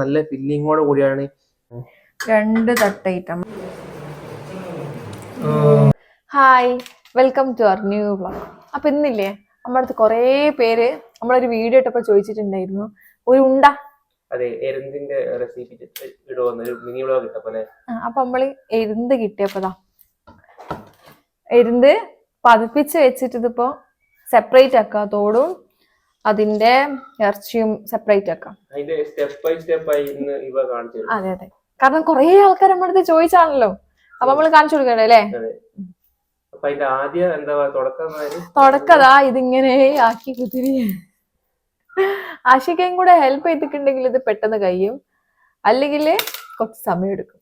നല്ല ഫില്ലിങ്ങോട് കൂടിയാണ്. രണ്ട് തട്ടയിട്ടം hi welcome to our new blog അപ്പൊ ഇന്നില്ലേ നമ്മുടെ അടുത്ത് കുറേ പേര് നമ്മളൊരു വീഡിയോ ഇട്ടപ്പോ ചോദിച്ചിട്ടുണ്ടായിരുന്നു. ഒരു ഉണ്ട. അതെ എരുന്തിന്റെ റെസിപ്പി മിനി വ്ളോഗ് ഇട്ടപ്പോലെ അപ്പൊ നമ്മൾ എരുന്ത് കിട്ടിയപ്പോതാ എരുന്ത് പതിപ്പിച്ച് വെച്ചിട്ട് ഇതിപ്പോ സെപ്പറേറ്റ് ആക്കാം തോടും അതിന്റെ ഇറച്ചിയും സെപ്പറേറ്റ് ആക്കാം. സ്റ്റെപ്പ് ബൈ സ്റ്റെപ്പ് ആയി ഇന്ന് ഇവ കാണിച്ചു അതെ അതെ. കാരണം കുറേ ആൾക്കാർ നമ്മുടെ അടുത്ത് ചോദിച്ചാണല്ലോ. അപ്പൊ നമ്മൾ കാണിച്ചു കൊടുക്കണ്ടേ അല്ലേ? തുടക്കതാ ഇതിങ്ങനെ ആക്കി കുതിരി ആഷിക്കയും കൂടെ ഹെൽപ്പ് ചെയ്തിട്ടുണ്ടെങ്കിൽ ഇത് പെട്ടെന്ന് കഴിയും. അല്ലെങ്കിൽ കുറച്ച് സമയം എടുക്കും.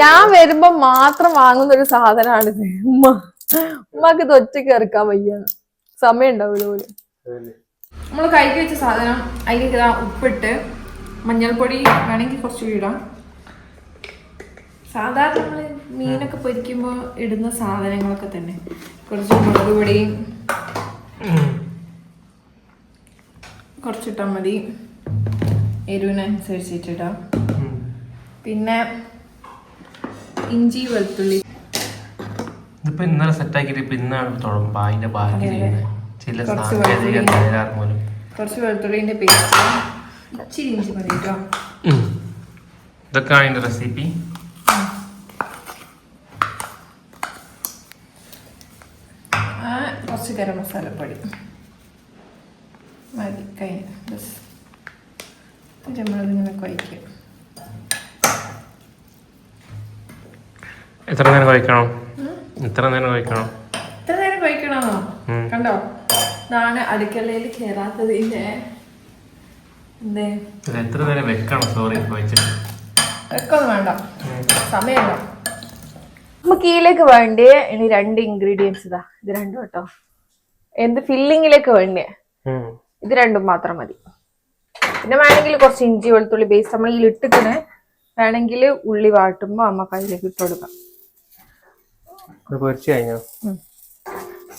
ഞാൻ വരുമ്പോ മാത്രം വാങ്ങുന്ന ഒരു സാധനമാണിത്. ഉമ്മ ഉമ്മക്ക് ഇത് ഒറ്റയ്ക്ക് ഇറക്കാൻ വയ്യ. സമയം ഉണ്ടാവില്ല പോലും നമ്മൾ കൈക്ക് വെച്ച സാധനം അതിലേക്ക് ഇതാ ഉപ്പിട്ട് മഞ്ഞൾപ്പൊടി വേണമെങ്കിൽ കുറച്ച് ഇടാം. സാധാരണ നമ്മൾ മീനൊക്കെ പൊരിക്കുമ്പോൾ ഇടുന്ന സാധനങ്ങളൊക്കെ തന്നെ. കുറച്ച് മുളക് പൊടി കുറച്ചിട്ടാൽ മതി. എരിവിനനുസരിച്ചിട്ടിടാം പിന്നെ ഇഞ്ചി വെളുത്തുള്ളി. ഇതിപ്പോ ഇന്നലെ സെറ്റ് ആക്കിയിട്ട് ഇപ്പൊ ഇന്നാണ് തുടങ്ങുമ്പോ അതിന്റെ ബാക്കി ചെയ്യുന്നത്. ചില സാങ്കേതിക തകരാർ മൂലം കുറച്ച് വെളുത്തുള്ളിന്റെ പേസ്റ്റ്. ഇച്ചിരി ഇഞ്ചി മതി കേട്ടോ. റെസിപ്പി കുറച്ച് ഗരം മസാലപ്പൊടി മതി കഴിഞ്ഞ. ബസ്. എന്നിട്ട് നമ്മളിതിങ്ങനെ കുഴയ്ക്കും എത്ര നേരം കഴിക്കണം എത്ര നേരം കഴിക്കണം എത്ര നേരം കുഴക്കണമെന്നോ. കണ്ടോ? ഇതാണ് അടുക്കളയിൽ ഇത് എത്ര നേരം വെക്കണം. സോറി വെക്കൊന്നും വേണ്ട. സമയമല്ല. നമുക്ക് ഇതിലേക്ക് വേണ്ടിയ ഇനി രണ്ട് ഇൻഗ്രീഡിയൻസ് ഇതാ. ഇത് രണ്ടും കേട്ടോ. എന്ത് ഫില്ലിങ്ങിലേക്ക് വേണ്ടിയ ഇത് രണ്ടും മാത്രം മതി. പിന്നെ വേണമെങ്കിൽ കുറച്ച് ഇഞ്ചി വെളുത്തുള്ളി ബേസ് നമ്മൾ ഈ ഇട്ടിട്ട് വേണമെങ്കിൽ ഉള്ളി വാട്ടുമ്പോൾ അമ്മ അതിലേക്ക് ഇട്ട് കൊടുക്കാം.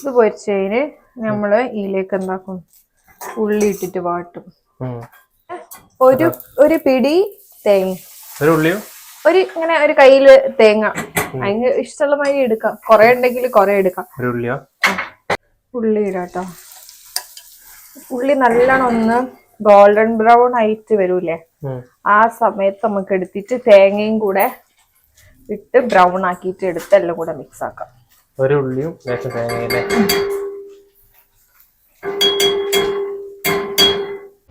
ഇത് പൊരിച്ചതിന് നമ്മൾ ഇതിലേക്ക് എന്താക്കും? ഉള്ളി ഇട്ടിട്ട് വാട്ടും. ഒരു ഒരു പിടി തേങ്ങ. ഒരു ഉള്ളിയോ? ഒരു ഇങ്ങനെ ഒരു കയ്യിൽ തേങ്ങ. അതിന് ഇഷ്ടമുള്ള മാതിരി എടുക്കാം. കൊറേ ഉണ്ടെങ്കിൽ കൊറേ എടുക്കാം. ഒരു ഉള്ളിയോ? ഉള്ളി ഇടാട്ടോ. ഉള്ളി നല്ലോണം ഒന്ന് ഗോൾഡൻ ബ്രൗൺ ആയിട്ട് വരൂലേ? ആ സമയത്ത് നമുക്ക് എടുത്തിട്ട് തേങ്ങയും കൂടെ ഇട്ട് ബ്രൗൺ ആക്കിയിട്ട് എടുത്ത് എല്ലാം കൂടെ മിക്സ് ആക്കാം. ഒരു ഉള്ളിയും ലേശം തേങ്ങയില്ലേ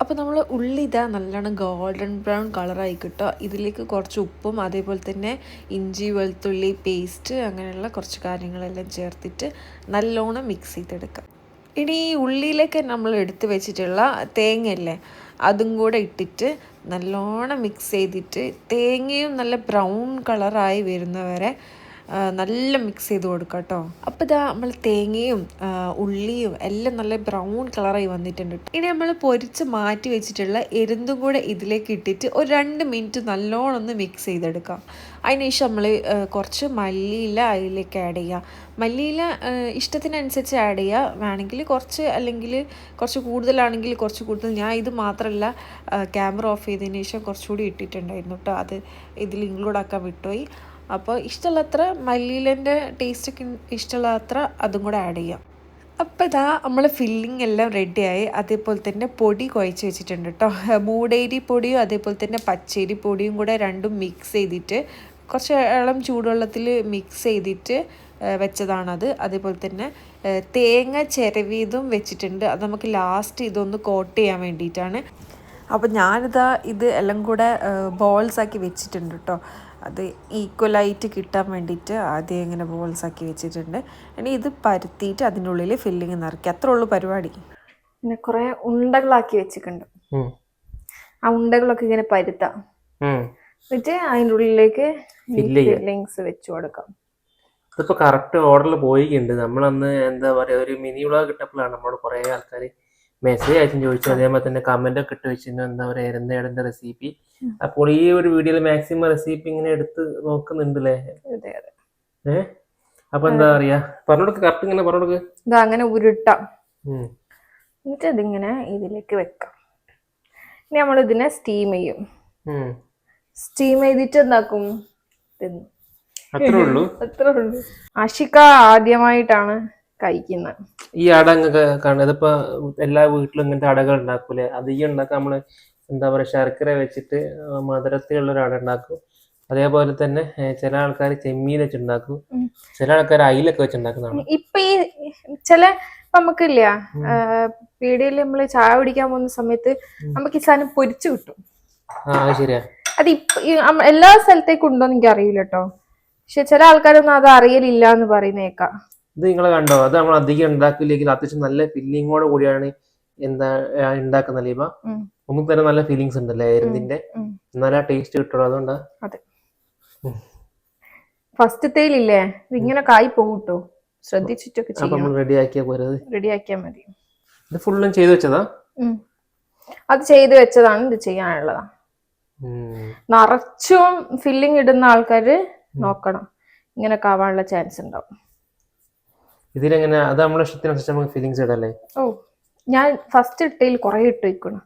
അപ്പോൾ നമ്മൾ ഉള്ളി ഇതാ നല്ലോണം ഗോൾഡൻ ബ്രൗൺ കളറായി കിട്ടുക ഇതിലേക്ക് കുറച്ച് ഉപ്പും അതേപോലെ തന്നെ ഇഞ്ചി വെളുത്തുള്ളി പേസ്റ്റ് അങ്ങനെയുള്ള കുറച്ച് കാര്യങ്ങളെല്ലാം ചേർത്തിട്ട് നല്ലോണം മിക്സ് ചെയ്തെടുക്കാം. ഇനി ഈ ഉള്ളിയിലേക്ക് നമ്മൾ എടുത്തു വെച്ചിട്ടുള്ള തേങ്ങയല്ലേ അതും കൂടെ ഇട്ടിട്ട് നല്ലോണം മിക്സ് ചെയ്തിട്ട് തേങ്ങയും നല്ല ബ്രൗൺ കളറായി വരുന്നവരെ നല്ല മിക്സ് ചെയ്ത് കൊടുക്കുക കേട്ടോ അപ്പോൾ ഇതാ നമ്മൾ തേങ്ങയും ഉള്ളിയും എല്ലാം നല്ല ബ്രൗൺ കളറായി വന്നിട്ടുണ്ട് ഇനി നമ്മൾ പൊരിച്ച് മാറ്റി വെച്ചിട്ടുള്ള എരുന്തും കൂടെ ഇതിലേക്ക് ഇട്ടിട്ട് ഒരു രണ്ട് മിനിറ്റ് നല്ലോണം ഒന്ന് മിക്സ് ചെയ്തെടുക്കാം. അതിനുശേഷം നമ്മൾ കുറച്ച് മല്ലിയില അതിലേക്ക് ആഡ് ചെയ്യുക മല്ലിയില ഇഷ്ടത്തിനനുസരിച്ച് ആഡ് ചെയ്യുക വേണമെങ്കിൽ കുറച്ച് അല്ലെങ്കിൽ കുറച്ച് കൂടുതലാണെങ്കിൽ കുറച്ച് കൂടുതൽ. ഞാൻ ഇത് മാത്രമല്ല ക്യാമറ ഓഫ് ചെയ്തതിന് ശേഷം കുറച്ചുകൂടി ഇട്ടിട്ടുണ്ടായിരുന്നു കേട്ടോ അത് ഇതിൽ ഇൻക്ലൂഡ് ആക്കാൻ വിട്ടുപോയി. അപ്പോൾ ഇഷ്ടമുള്ളത്ര മല്ലിയിലന്റെ ടേസ്റ്റൊക്കെ ഇഷ്ടമുള്ളത്ര അതും കൂടെ ആഡ് ചെയ്യാം. അപ്പോൾ ഇതാ നമ്മൾ ഫില്ലിംഗ് എല്ലാം റെഡിയായി അതേപോലെ തന്നെ പൊടി കുഴച്ച് വെച്ചിട്ടുണ്ട് കേട്ടോ. മൂടേരി പൊടിയും അതേപോലെ തന്നെ പച്ചേരി പൊടിയും കൂടെ രണ്ടും മിക്സ് ചെയ്തിട്ട് കുറച്ച് ഇളം ചൂടുവെള്ളത്തിൽ മിക്സ് ചെയ്തിട്ട് വെച്ചതാണത്. അതേപോലെ തന്നെ തേങ്ങ ചിരവിയതും വെച്ചിട്ടുണ്ട്. അത് നമുക്ക് ലാസ്റ്റ് ഇതൊന്ന് കോട്ട് ചെയ്യാൻ വേണ്ടിയിട്ടാണ്. അപ്പോൾ ഞാനിതാ ഇത് എല്ലാം കൂടെ ബോൾസ് ആക്കി വെച്ചിട്ടുണ്ട് കേട്ടോ. അത് ഈക്വലായിട്ട് കിട്ടാൻ വേണ്ടിയിട്ട് ആദ്യം ഇങ്ങനെ ബോൾസ് ആക്കി വെച്ചിട്ടുണ്ട്. ഇനി ഇത് പരത്തിയിട്ട് അതിന്റെ ഉള്ളിൽ ഫില്ലിങ് നിറയ്ക്കുക. അത്രേ ഉള്ളൂ പരിപാടി. പിന്നെ കുറെ ഉണ്ടകളാക്കി വെച്ചിട്ടുണ്ട്. ആ ഉണ്ടകളൊക്കെ ഇങ്ങനെ പരുത്താം. എന്നിട്ട് അതിന്റെ ഉള്ളിലേക്ക്. ഫില്ലിങ്സ് വെച്ച് കൊടുക്കാം. ഇതിപ്പോ കറക്റ്റ് ഓർഡറിൽ പോയിട്ടുണ്ട്. നമ്മളന്ന് എന്താ പറയാ ഒരു മിനി വ്ളോഗ് കിട്ടപ്പോഴാണ് നമ്മളോട് കുറെ ആൾക്കാർ മെസ്സേജ് അയച്ചും ചോദിച്ചു അതേപോലെ തന്നെ കമന്റ് ഒക്കെ ഇട്ട് വെച്ചിരുന്നു. എന്താ പറയുക എരുന്നേടന്റെ റെസിപ്പി അപ്പോൾ ഈ ഒരു വീഡിയോയിൽ മാക്സിമം റെസിപ്പി ഇങ്ങനെ എടുത്ത് നോക്കുന്നുണ്ടല്ലേ? ഏഹ് അപ്പൊ എന്താ പറയാ? പറഞ്ഞോടുക്ക് കറക്റ്റ് ഇങ്ങനെ പറഞ്ഞോടുക്ക് ഇതാ അങ്ങനെ ഉരുട്ടാം. എന്നിട്ട് അതിങ്ങനെ ഇതിലേക്ക് വെക്കാം. ഇനി നമ്മൾ ഇതിനെ സ്റ്റീം ചെയ്യും. സ്റ്റീം ചെയ്തിട്ട് എന്താക്കും? അത്രേ ഉള്ളൂ. അത്രേ ഉള്ളൂ. അഷിക ആദ്യമായിട്ടാണ് കഴിക്കുന്നത് ഈ അട അങ്ങൊക്കെ കാണുന്നത് ഇതിപ്പോ എല്ലാ വീട്ടിലും ഇങ്ങനത്തെ അടകൾ ഉണ്ടാക്കൂലേ ഈ ഉണ്ടാക്കാൻ നമ്മൾ എന്താ പറയാ ശർക്കര വെച്ചിട്ട് മധുരത്തിലുള്ള ഒരു അട ഉണ്ടാക്കും. അതേപോലെ തന്നെ ചില ആൾക്കാർ ചെമ്മീൻ വെച്ചുണ്ടാക്കും. ചില ആൾക്കാർ അയിലൊക്കെ വെച്ചുണ്ടാക്കുന്നതാണ് ഇപ്പൊ ഈ ചില നമുക്കില്ല പീടികയിൽ നമ്മൾ ചായ കുടിക്കാൻ പോകുന്ന സമയത്ത് നമുക്ക് ഈ സാധനം പൊരിച്ചു കിട്ടും. ആ അത് ശരിയാ. അത് എല്ലാ സ്ഥലത്തേക്കും ഉണ്ടോന്ന് എനിക്ക് അറിയില്ല കേട്ടോ പക്ഷെ ചില ആൾക്കാരൊന്നും അത് അറിയലില്ല എന്ന് പറയുന്നേക്കാം. ഇത് നിങ്ങൾ കണ്ടോ? അത് നമ്മൾ അധികം ഉണ്ടാക്കില്ലെങ്കിൽ അത്യാവശ്യം നല്ല ഫില്ലിങ്ങോട് കൂടിയാണ് എന്താ ഉണ്ടാക്കുന്ന ഉണ്ടാക്കുന്നത് ഉം. ഒന്നും തന്നെ നല്ല ഫീലിങ്സ് ഉണ്ടല്ലേ എരുന്നിന്റെ നല്ല ടേസ്റ്റ് കിട്ടുള്ളൂ അതുകൊണ്ടാ. അതെ. ഫസ്റ്റത്തേലില്ലേ ഇതിങ്ങനെ കായി പോകൂട്ടോ കേട്ടോ ശ്രദ്ധിച്ചിട്ടൊക്കെ ചെയ്യണം നമ്മൾ റെഡി ആക്കിയാ പോരത് റെഡിയാക്കിയാൽ മതി. ഇത് ഫുള്ളും ചെയ്തു വെച്ചതാ? അത് ചെയ്തു വെച്ചതാണ് ഇത് ചെയ്യാനുള്ളതാ. നിറച്ചും ഫില്ലിങ് ഇടുന്ന ആൾക്കാര് നോക്കണം. ഇങ്ങനെ ആവാനുള്ള ചാൻസ് ഉണ്ടാവും. ഇതിലെങ്ങനെ അത് നമ്മളെ ഇഷ്ടത്തിനനുസരിച്ച് നമുക്ക് ഫീലിങ്സ് ഇടല്ലേ? ഓ ഞാൻ ഫസ്റ്റ് ഇട്ടയിൽ കുറെ ഇട്ട് വെക്കണം.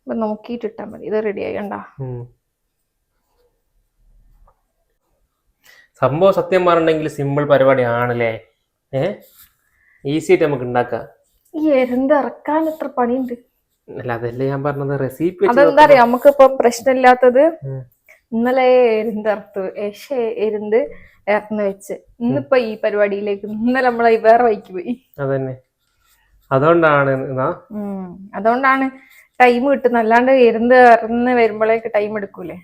അപ്പൊ നോക്കിയിട്ട് ഇട്ടാൽ മതി. ഇത് റെഡി ആയിക്കണ്ട ഉം. സംഭവം സത്യം പറഞ്ഞിട്ടുണ്ടെങ്കിൽ സിമ്പിൾ പരിപാടിയാണല്ലേ? ഏ? ഈസി ആയിട്ട് നമുക്ക് ഉണ്ടാക്കാം. ഈ എരുന്ത് ഇറക്കാൻ എത്ര പണിയുണ്ട്? അല്ല അതല്ലേ ഞാൻ പറഞ്ഞത്. റെസിപ്പി അതെന്താ അറിയാം? നമുക്കിപ്പം പ്രശ്നമില്ലാത്തത്. ഇന്നലെ എരുന്ന് ഇറത്ത് ഏഷ് എരുന്ന് ഇറന്ന് വെച്ച് ഇന്നിപ്പോ ഈ പരിപാടിയിലേക്ക് ഇന്നലെ നമ്മളെ വേറെ വഴിക്ക് പോയി അതന്നെ അതുകൊണ്ടാണ്. അതുകൊണ്ടാണ് ടൈം കിട്ടുന്ന അല്ലാണ്ട് എരുന്ന് ഇറന്ന് വരുമ്പോഴേക്ക് ടൈം എടുക്കൂലേ.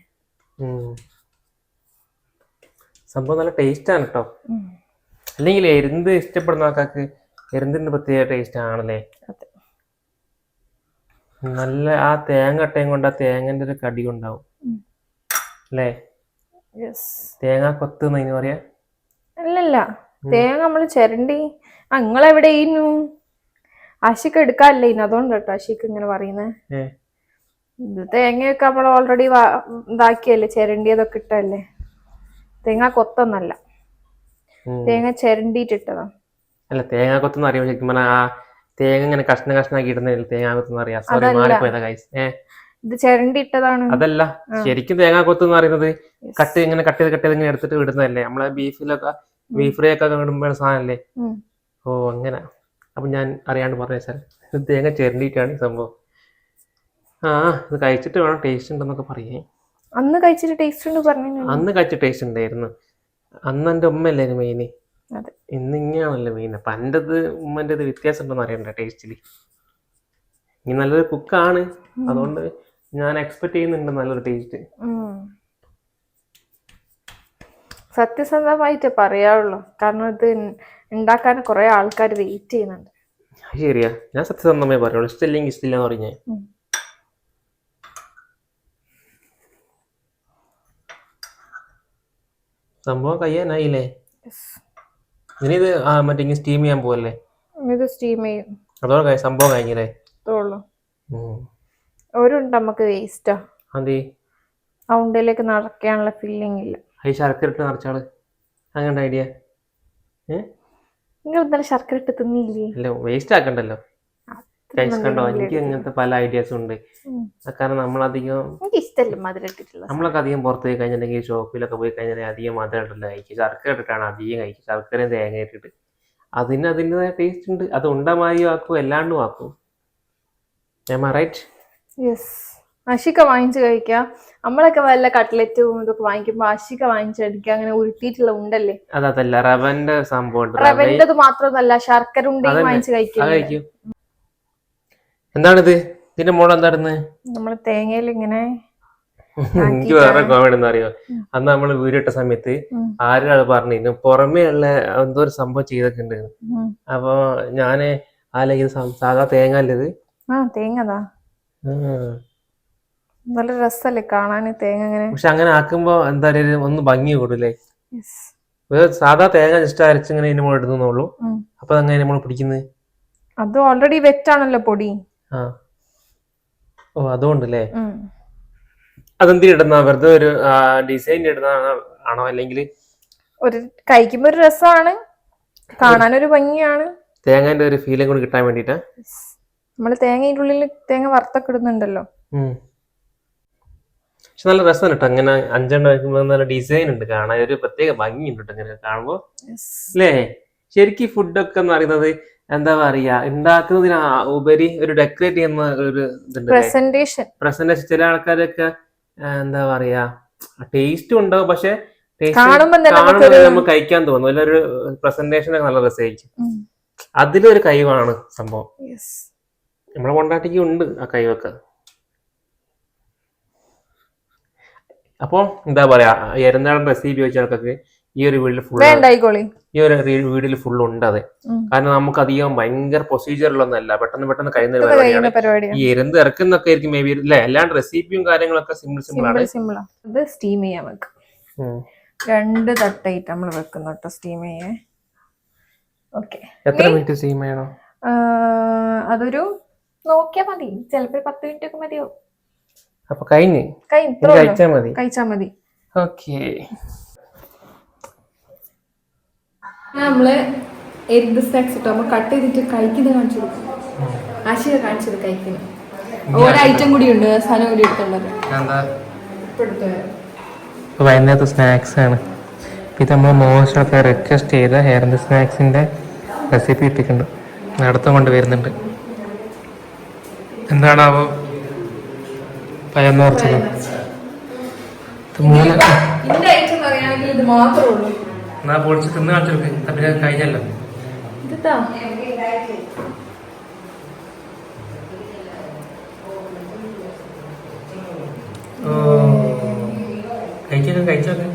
സംഭവം നല്ല ടേസ്റ്റ് ആണ് കേട്ടോ. അല്ലെങ്കിൽ എരുന്ത് ഇഷ്ടപ്പെടുന്ന ആൾക്കാർക്ക് എരുന്തിന്റെ പ്രത്യേക ടേസ്റ്റ് ആണല്ലേ. നല്ല ആ തേങ്ങ അട്ടയും കൊണ്ട് ആ തേങ്ങന്റെ ഒരു കടി ഉണ്ടാവും. അല്ലേ? തേങ്ങ കൊത്ത് പറയാ? അല്ലല്ല. തേങ്ങ നമ്മൾ ചിരണ്ടി. ആ നിങ്ങളെവിടെയിരുന്നു ആശിക്ക് എടുക്കാല്ലേ ഇന്ന് അതുകൊണ്ട് കേട്ടോ ആശിക്ക് ഇങ്ങനെ പറയുന്നത് ഇത് തേങ്ങയൊക്കെ നമ്മൾ ഓൾറെഡി ഇതാക്കിയല്ലേ? ചിരണ്ടിയതൊക്കെ ഇട്ടല്ലേ? തേങ്ങ കൊത്തൊന്നല്ല. തേങ്ങ ചിരണ്ടിയിട്ടിട്ടതാ. അല്ല തേങ്ങ കൊത്തെന്ന് അറിയാം ശരിക്കും പറഞ്ഞാൽ ആ തേങ്ങ ഇങ്ങനെ കഷ്ണ കഷ്ണാക്കി ഇടുന്നില്ല തേങ്ങ കൊത്തെന്ന് അറിയാം സോറി. മാറിപ്പോയതാ ഗൈസ് ഏ? ഇത് ചിരണ്ടി ഇട്ടതാണ് അതല്ല ശരിക്കും തേങ്ങാക്കൊത്ത് കൊത്ത് എന്ന് പറയുന്നത് കട്ട് ഇങ്ങനെ കട്ട് ചെയ്ത് കട്ട് ചെയ്ത് ഇങ്ങനെ എടുത്തിട്ട് വിടുന്നതല്ലേ? നമ്മളെ ബീഫിലൊക്കെ ബീഫ് ഫ്രൈ ഒക്കെ ഇടുമ്പോൾ സാധനല്ലേ ഓ അങ്ങനെ. അപ്പൊ ഞാൻ അറിയാണ്ട് പറഞ്ഞ സാർ ഇത് തേങ്ങ ചിരണ്ടിയിട്ടാണ് ഈ സംഭവം. ആ ഇത് കഴിച്ചിട്ട് വേണം ടേസ്റ്റ് ഉണ്ടെന്നൊക്കെ പറയേ. അന്ന് കഴിച്ചിട്ട് ടേസ്റ്റ് ഉണ്ട് പറഞ്ഞു അന്ന് കഴിച്ച ടേസ്റ്റ് ഉണ്ടായിരുന്നു. അന്ന് എന്റെ ഉമ്മയല്ലായിരുന്നു മെയിന് അതെ. ഇന്ന് ഇങ്ങനെയാണല്ലോ മെയിൻ അപ്പൊ എന്റെത് ഉമ്മന്റെത് വ്യത്യാസം ഉണ്ടെന്ന് അറിയണ്ട ടേസ്റ്റിൽ ഇനി നല്ലൊരു കുക്കാണ് അതുകൊണ്ട് ഞാൻ എക്സ്പെക്ട് ചെയ്യുന്നുണ്ട് നല്ലൊരു ടേസ്റ്റ്. സത്യസന്ധമായിട്ട് പറയാവുള്ളൂ. കാരണം ഇത് ഉണ്ടാക്കാൻ കുറെ ആൾക്കാർ വെയിറ്റ് ചെയ്യുന്നുണ്ട്. ശരിയാ. ഞാൻ സത്യസന്ധമായി പറയുള്ളൂ ഇഷ്ടമില്ലെങ്കിൽ ഇഷ്ടമില്ല എന്ന് പറഞ്ഞേ. സംഭവം കയ്യാനായില്ലേ ഇനി ഇത് മറ്റേ സ്റ്റീം ചെയ്യാൻ പോവല്ലേ? ഇത് സ്റ്റീം ചെയ്യും. അതോടെ സംഭവം കഴിഞ്ഞില്ലേ. ഒരുണ്ട് നമുക്ക് വേസ്റ്റാ അതെ ആ ഉണ്ടയിലേക്ക് നിറയ്ക്കാനുള്ള ഫില്ലിംഗ് ഇല്ല. അത് ശർക്കര ഇട്ട് നിറച്ചാൾ അങ്ങനെ ഐഡിയ ഏ? നിങ്ങൾ ഇന്നലെ ശർക്കര ഇട്ട് തിന്നില്ലേ? അല്ല വേസ്റ്റ് ആക്കണ്ടല്ലോ. കഴിച്ച് കണ്ടോ എനിക്ക് അങ്ങനത്തെ പല ഐഡിയാസും ഉണ്ട്. കാരണം നമ്മളധികം എനിക്ക് ഇഷ്ടമല്ല മധുരം ഇട്ടിട്ടുള്ളത് നമ്മളൊക്കെ അധികം പുറത്ത് പോയി കഴിഞ്ഞിട്ടുണ്ടെങ്കിൽ ഷോപ്പിലൊക്കെ പോയി കഴിഞ്ഞാൽ അധികം മധുരം ഇട്ടില്ല കഴിക്കുക ശർക്കര ഇട്ടിട്ടാണ് അധികം കഴിക്കുക. ശർക്കരയും തേങ്ങ ഇട്ടിട്ട്. അതിന് അതിന്റെതായ ടേസ്റ്റ് ഉണ്ട്. അത് ഉണ്ടമായും ആക്കും എല്ലാണ്ടും ആക്കും. യെസ് വാങ്ങിച്ചു വാങ്ങിച്ച് കഴിക്കാം. നമ്മളൊക്കെ വല്ല കട്ട്ലറ്റും ഇതൊക്കെ വാങ്ങിക്കുമ്പോ അശിക്ക വാങ്ങിച്ചടിക്കുക അങ്ങനെ ഉരുട്ടിയിട്ടുള്ള ഉണ്ടല്ലേ? അത് അതല്ല റവന്റെ സംഭവം റവന്റെ റവ റവന്റത് മാത്രമൊന്നല്ല ശർക്കര ഉണ്ടെങ്കിൽ വാങ്ങിച്ചു കഴിക്കും. എന്താണിത്? ഇതിന്റെ മോൾ എന്തായിരുന്നു നമ്മൾ തേങ്ങയിൽ ഇങ്ങനെ എനിക്ക് വേറെ കോമഡി അറിയോ അന്ന് നമ്മൾ വീടിട്ട സമയത്ത് ഉം. ആരും അത് പറഞ്ഞിരുന്നു പുറമേ ഉള്ള എന്തോ ഒരു സംഭവം ചെയ്തൊക്കെ ഉണ്ട്. അപ്പൊ ഞാൻ ആലോചിക്കുന്ന സാധാ തേങ്ങ അല്ലത്. ആ തേങ്ങതാ. നല്ല രസല്ലേ കാണാൻ തേങ്ങ അങ്ങനെ പക്ഷെ അങ്ങനെ ആക്കുമ്പോ എന്താ പറയുക ഒന്ന് ഭംഗി കൂടൂലേ സാധാ തേങ്ങ ജസ്റ്റ് അരച്ച് ഇങ്ങനെ ഇതിന് മുകളിൽ ഇടുന്നുള്ളൂ അപ്പൊ അങ്ങനെ നമ്മൾ പിടിക്കുന്നത് അത് ഓൾറെഡി വെറ്റാണല്ലോ പൊടി. ആ. ഓ അതുകൊണ്ടല്ലേ? അതെന്തിന് ഇടുന്ന വെറുതെ ഒരു ഡിസൈൻ ഇടുന്ന ആണോ? അല്ലെങ്കിൽ ഒരു കഴിക്കുമ്പോ ഒരു രസമാണ്. കാണാനൊരു ഭംഗിയാണ്. തേങ്ങന്റെ ഒരു ഫീലിംഗ് കൂടി കിട്ടാൻ വേണ്ടിട്ടാ നമ്മൾ തേങ്ങയുടെ ഉള്ളിൽ തേങ്ങ വറുത്തൊക്കെ ഇടുന്നുണ്ടല്ലോ പക്ഷെ നല്ല രസമാണ് കേട്ടോ അങ്ങനെ അഞ്ചെണ്ണം വെക്കുമ്പോൾ നല്ല ഡിസൈൻ ഉണ്ട്. കാണാൻ ഒരു പ്രത്യേക ഭംഗിയുണ്ട് കേട്ടോ ഇങ്ങനെ കാണുമ്പോൾ അല്ലേ? ശരിക്കും ഫുഡൊക്കെ എന്ന് പറയുന്നത് എന്താ പറയാ ഉണ്ടാക്കുന്നതിന് ഉപരി ഒരു ഡെക്കറേറ്റ് ചെയ്യുന്ന ഒരു പ്രസന്റേഷൻ പ്രസന്റേഷൻ ചില ആൾക്കാരൊക്കെ എന്താ പറയാ ടേസ്റ്റ് ഉണ്ടാവും പക്ഷെ കാണുമ്പോൾ നമുക്ക് കഴിക്കാൻ തോന്നും. ഒരു പ്രസന്റേഷൻ ഒക്കെ നല്ല രസമായിരിക്കും. അതിലൊരു കഴിവാണ് സംഭവം. നമ്മളെ കൊണ്ടാട്ടിക്ക് ഉണ്ട് ആ കൈവൊക്കെ അപ്പോ എന്താ പറയാ എരുന്നാടൻ റെസിപ്പി വെച്ച ആൾക്കൊക്കെ ഈ ഒരു വീട്ടിൽ ഫുൾ ഈ ഒരു വീട്ടിൽ ഫുൾ ഉണ്ട് അതെ. കാരണം നമുക്ക് അധികം ഭയങ്കര പ്രൊസീജിയറിലൊന്നല്ല പെട്ടെന്ന് പെട്ടെന്ന് കഴിയുന്ന ഒരു പരിപാടിയാണ്. ഈ എരുന്ന് ഇറക്കുന്നൊക്കെ ആയിരിക്കും മേ ബി അല്ലെ അല്ലാണ്ട് റെസിപ്പിയും കാര്യങ്ങളൊക്കെ സിമ്പിൾ സിമ്പിൾ ആണ്. ഇത് സ്റ്റീം ചെയ്യാൻ വെക്കും. രണ്ട് തട്ടായിട്ട് നമ്മൾ വെക്കുന്നു കേട്ടോ സ്റ്റീം ചെയ്യേ. ഓക്കെ എത്ര മിനിറ്റ് സ്റ്റീം ചെയ്യണം? അതൊരു നോക്കിയാ മതി. ചിലപ്പോ പത്ത് മിനിറ്റ് ഒക്കെ മതിയോ? അപ്പൊ കഴിഞ്ഞ്. കഴിച്ചാ മതി. കഴിച്ചാ മതി. ഓക്കേ. നമ്മൾ എന്ത് സ്നാക്സ് ഇട്ടോ നമ്മൾ കട്ട് ചെയ്തിട്ട് കഴിക്കുന്നത് കാണിച്ചു കൊടുക്കും. ആശയ കാണിച്ചത് കഴിക്കുന്നത്. ഓരോ ഐറ്റം കൂടി ഉണ്ട്. സാധനം കൂടി എടുത്തുള്ളത്. എന്താ? ഇപ്പൊ എടുത്തു ഇപ്പൊ വൈകുന്നേരത്തെ സ്നാക്സ് ആണ്. ഇത് നമ്മൾ മോശമൊക്കെ റിക്വസ്റ്റ് ചെയ്ത ഹെയറിന്റെ സ്നാക്സിന്റെ റെസിപ്പി ഇട്ടിട്ടുണ്ട്. നടത്തം കൊണ്ട് വരുന്നുണ്ട്. എന്താണാവോ പയന്നോർച്ചത് മൂന്ന് എന്നാ പൊളിച്ച് തിന്ന് കാണിച്ചെടുക്ക് പിന്നെ കഴിഞ്ഞല്ലോ. ഓ കഴിച്ചൊക്കെ കഴിച്ചൊക്കെ.